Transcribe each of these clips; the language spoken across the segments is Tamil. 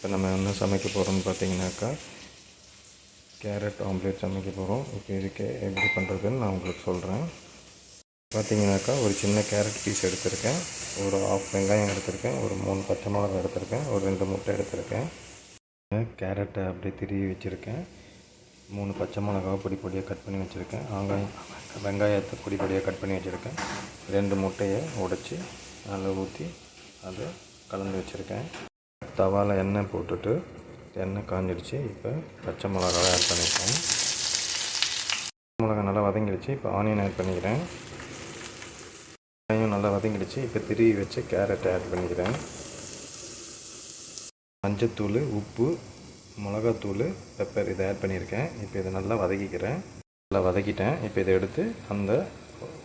இப்போ நம்ம என்ன சமைக்க போகிறோம்னு பார்த்தீங்கன்னாக்கா கேரட் ஆம்லேட் சமைக்க போகிறோம் இப்போ இதுக்கு எப்படி பண்ணுறதுன்னு நான் உங்களுக்கு சொல்கிறேன் பார்த்தீங்கன்னாக்கா ஒரு சின்ன கேரட் பீஸ் எடுத்திருக்கேன். ஒரு ஆஃப் வெங்காயம் எடுத்திருக்கேன். ஒரு மூணு பச்சை மிளகா எடுத்திருக்கேன். ஒரு ரெண்டு முட்டை எடுத்திருக்கேன். கேரட்டை அப்படியே திருவி வச்சுருக்கேன். மூணு பச்சை மிளகாவை பொடி பொடியாக கட் பண்ணி வச்சுருக்கேன். வெங்காயம் வெங்காயத்தை பொடி பொடியாக கட் பண்ணி வச்சுருக்கேன். ரெண்டு முட்டையை உடைச்சி அதில் ஊற்றி அதை கலந்து வச்சுருக்கேன். தவாவில் எண்ணெய் போட்டுட்டு எண்ணெய் காஞ்சிடுச்சு. இப்போ பச்சை மிளகாவை ஆட் பண்ணிப்போம் பச்சை மிளகா நல்லா வதங்கிடுச்சு. இப்போ ஆனியன் ஆட் பண்ணிக்கிறேன். வெங்காயம் நல்லா வதங்கிடுச்சு. இப்போ திருவி வச்சு கேரட்டை ஆட் பண்ணிக்கிறேன். மஞ்சத்தூள் உப்பு மிளகாத்தூள் பெப்பர் இதை ஆட் பண்ணியிருக்கேன். இப்போ இதை நல்லா வதக்கிக்கிறேன். நல்லா வதக்கிட்டேன். இப்போ இதை எடுத்து அந்த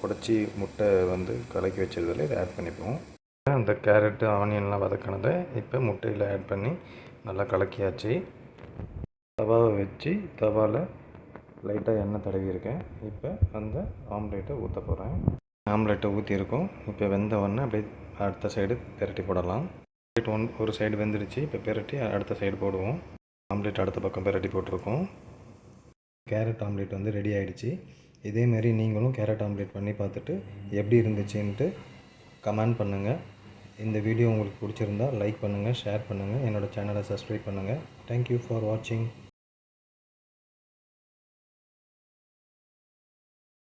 உடச்சி முட்டை வந்து கலக்கி வச்சதில் இதை ஆட் பண்ணிப்போம். அந்த கேரட்டு ஆனியன்லாம் வதக்கினதை இப்போ முட்டையில் ஆட் பண்ணி நல்லா கலக்கியாச்சு. தவாவை வச்சு தவாவில் லைட்டாக எண்ணெய் தடவியிருக்கேன். இப்போ அந்த ஆம்லேட்டை ஊற்ற போகிறேன் ஆம்லேட்டை ஊற்றிருக்கோம் இப்போ வெந்த உடனே அப்படியே அடுத்த சைடு பிரட்டி போடலாம். ஆம்லேட் ஒன் ஒரு சைடு வெந்துடுச்சு. இப்போ பிரட்டி அடுத்த சைடு போடுவோம். ஆம்லேட் அடுத்த பக்கம் பெரட்டி போட்டிருக்கோம். கேரட் ஆம்லேட் வந்து ரெடி ஆகிடுச்சு இதேமாரி நீங்களும் கேரட் ஆம்லேட் பண்ணி பார்த்துட்டு எப்படி இருந்துச்சுன்ட்டு கமெண்ட் பண்ணுங்கள் இந்த வீடியோ உங்களுக்கு பிடிச்சிருந்தா லைக் பண்ணுங்கள் ஷேர் பண்ணுங்கள் என்னோடய சேனலை சப்ஸ்கிரைப் பண்ணுங்கள் தேங்க்யூ ஃபார் வாட்சிங்